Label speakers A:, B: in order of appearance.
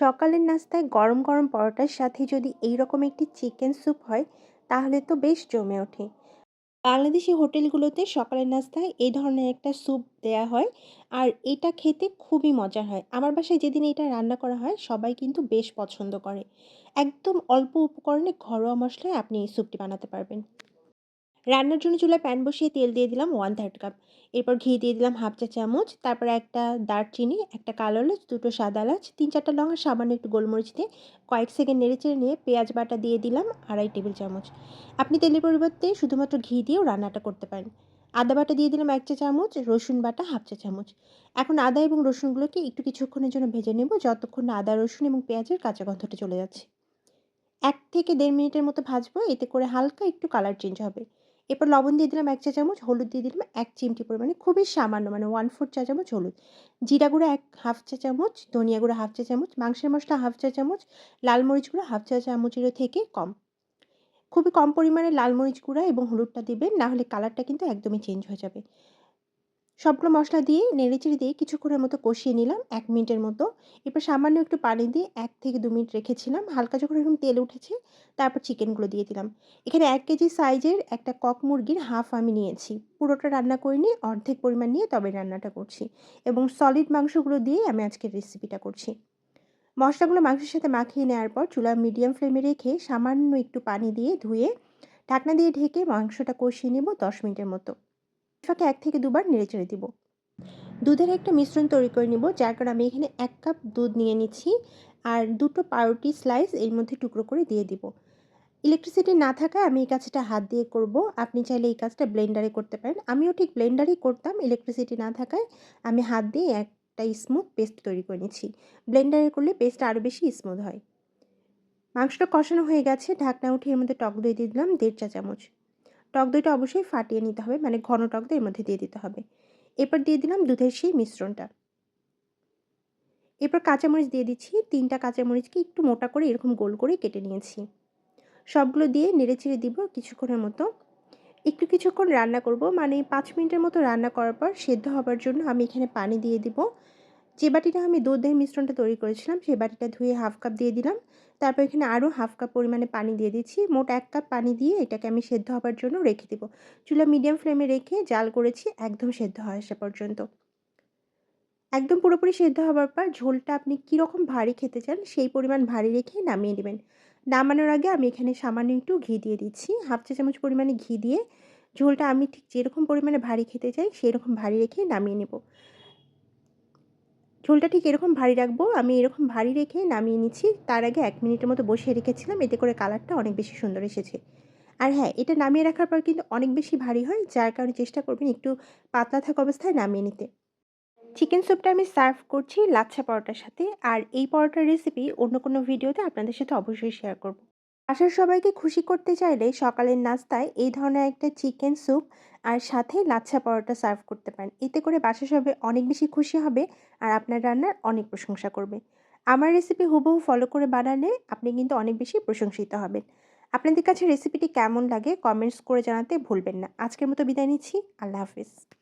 A: সকালের নাস্তায় গরম গরম পরোটার সাথে যদি এই রকম একটি চিকেন স্যুপ হয়, তাহলে তো বেশ জমে ওঠে। বাংলাদেশি হোটেলগুলোতে সকালের নাস্তায় এই ধরনের একটা স্যুপ দেয়া হয় আর এটা খেতে খুবই মজার হয়। আমার বাসায় যেদিন এটা রান্না করা হয়, সবাই কিন্তু বেশ পছন্দ করে। একদম অল্প উপকরণে ঘরোয়া মশলায় আপনি এই স্যুপটি বানাতে পারবেন। রান্নার জন্য চুলায় প্যান বসিয়ে তেল দিয়ে দিলাম ওয়ান থার্ড কাপ। এরপর ঘি দিয়ে দিলাম হাফ চা চামচ, তারপরে একটা দারচিনি, একটা কালো এলাচ, দুটো সাদা এলাচ, তিন চারটা লঙ্কা, সামান্য একটু গোলমরিচ দিয়ে কয়েক সেকেন্ড নেড়েচেড়ে নিয়ে পেঁয়াজ বাটা দিয়ে দিলাম আড়াই টেবিল চামচ। আপনি তেলের পরিবর্তে শুধুমাত্র ঘি দিয়েও রান্নাটা করতে পারেন। আদা বাটা দিয়ে দিলাম এক চা চামচ, রসুন বাটা হাফ চা চামচ। এখন আদা এবং রসুনগুলোকে একটু কিছুক্ষণের জন্য ভেজে নেব যতক্ষণ না আদা, রসুন এবং পেঁয়াজের কাঁচা গন্ধটা চলে যাচ্ছে। এক থেকে দেড় মিনিটের মতো ভাজবো, এতে করে হালকা একটু কালার চেঞ্জ হবে। এরপর লবণ দিয়ে দিলাম এক চা চামচ, হলুদ দিয়ে দিলাম এক চিমটি পরিমাণে, খুবই সামান্য মানে ওয়ান ফোর চা চামচ হলুদ। জিরা গুঁড়ো এক হাফ চা চামচ, ধনিয়া গুঁড়ো হাফ চা চামচ, মাংসের মশলা হাফ চা চামচ, লাল মরিচ গুঁড়ো হাফ চা চামচেরও থেকে কম। খুবই কম পরিমাণে লাল মরিচ গুঁড়া এবং হলুদটা দেবেন না হলে কালারটা কিন্তু একদমই চেঞ্জ হয়ে যাবে। সবগুলো মশলা দিয়ে নেড়েচেড়ে দিয়ে কিছুক্ষণের মতো কষিয়ে নিলাম এক মিনিটের মতো। এরপর সামান্য একটু পানি দিয়ে এক থেকে দু মিনিট রেখেছিলাম। হালকা যখন এরকম তেল উঠেছে, তারপর চিকেনগুলো দিয়ে দিলাম। এখানে এক কেজি সাইজের একটা কক মুরগির হাফ আমি নিয়েছি। পুরোটা রান্না করে নিয়ে, অর্ধেক পরিমাণ নিয়ে তবে রান্নাটা করছি এবং সলিড মাংসগুলো দিয়ে আমি আজকের রেসিপিটা করছি। মশলাগুলো মাংসের সাথে মাখিয়ে নেওয়ার পর চুলা মিডিয়াম ফ্লেমে রেখে সামান্য একটু পানি দিয়ে ধুয়ে ঢাকনা দিয়ে ঢেকে মাংসটা কষিয়ে নেব দশ মিনিটের মতো। ফাঁকে এক থেকে দুবার নেড়ে নেড়েচেড়ে দিব। দুধের একটা মিশ্রণ তৈরি করে নিব, যার কারণে আমি এখানে এক কাপ দুধ নিয়ে নিচ্ছি আর দুটো পাউরুটি স্লাইস এর মধ্যে টুকরো করে দিয়ে দিব। ইলেকট্রিসিটি না থাকায় আমি এই কাজটা হাত দিয়ে করব। আপনি চাইলে এই কাজটা ব্লেন্ডারে করতে পারেন। আমিও ঠিক ব্লেন্ডারেই করতাম ইলেকট্রিসিটি না থাকায় আমি হাত দিয়ে একটা স্মুথ পেস্ট তৈরি করে নিচ্ছি। ব্লেন্ডারে করলে পেস্টটা আরও বেশি স্মুথ হয়। মাংসটা কষানো হয়ে গেছে, ঢাকনা উঠে এর মধ্যে টক দই দিয়ে দিলাম, দেড় চা চামচ টক দইটা অবশ্যই ফাটিয়ে নিতে হবে মানে ঘন টক দই এর মধ্যে দিয়ে দিতে হবে। এরপর দিয়ে দিলাম দুধের সেই মিশ্রণটা। এরপর কাঁচামরিচ দিয়ে দিচ্ছি, তিনটা কাঁচামরিচকে একটু মোটা করে এরকম গোল করে কেটে নিয়েছি। সবগুলো দিয়ে নেড়ে চেড়ে দিব কিছুক্ষণের মতো। একটু কিছুক্ষণ রান্না করব মানে পাঁচ মিনিটের মতো রান্না করার পর সেদ্ধ হবার জন্য আমি এখানে পানি দিয়ে দিব। যে বাটিটা আমি দুধের মিশ্রণটা তৈরি করেছিলাম সেই বাটিটা ধুয়ে হাফ কাপ দিয়ে দিলাম। তারপর এখানে আরও হাফ কাপ পরিমাণে পানি দিয়ে দিচ্ছি। মোট এক কাপ পানি দিয়ে এটাকে আমি সেদ্ধ হবার জন্য রেখে দেবো। চুলা মিডিয়াম ফ্লেমে রেখে জাল করেছি, একদম সেদ্ধ হয়ে আসা পর্যন্ত। একদম পুরোপুরি সেদ্ধ হবার পর ঝোলটা আপনি কীরকম ভারী খেতে চান সেই পরিমাণ ভারী রেখে নামিয়ে নেবেন। নামানোর আগে আমি এখানে সামান্য একটু ঘি দিয়ে দিচ্ছি। হাফ চা চামচ পরিমাণে ঘি দিয়ে ঝোলটা আমি ঠিক যেরকম পরিমাণে ভারী খেতে চাই সেই রকম ভারী রেখে নামিয়ে নেব। ঝোলটা ঠিক এরকম ভারী রাখব। আমি এরকম ভারী রেখে নামিয়ে নিচ্ছি। তার আগে এক মিনিটের মতো বসিয়ে রেখেছিলাম। এতে করে কালারটা অনেক বেশি সুন্দর এসেছে। আর হ্যাঁ এটা নামিয়ে রাখার পর কিন্তু অনেক বেশি ভারী হয়। যার কারণে চেষ্টা করবেন একটু পাতলা থাকা অবস্থায় নামিয়ে নিতে। চিকেন স্যুপটা আমি সার্ভ করছি লাচ্ছা পরোটার সাথে। আর এই পরোটার রেসিপি অন্য কোনো ভিডিওতে আপনাদের সাথে অবশ্যই শেয়ার করব। আসার সবাইকে খুশি করতে চাইলে সকালের নাস্তায় এই ধরনের একটা চিকেন স্যুপ আর সাথে লাচ্ছা পরোটা সার্ভ করতে পারেন। এতে করে বাসা সবাই অনেক বেশি খুশি হবে আর আপনার রান্নার অনেক প্রশংসা করবে। আমার রেসিপি হুবহু ফলো করে বানালে আপনি কিন্তু অনেক বেশি প্রশংসিত হবেন। আপনাদের কাছে রেসিপিটি কেমন লাগে? কমেন্টস করে জানাতে ভুলবেন না। আজকের মতো বিদায় নিচ্ছি। আল্লাহ হাফিজ।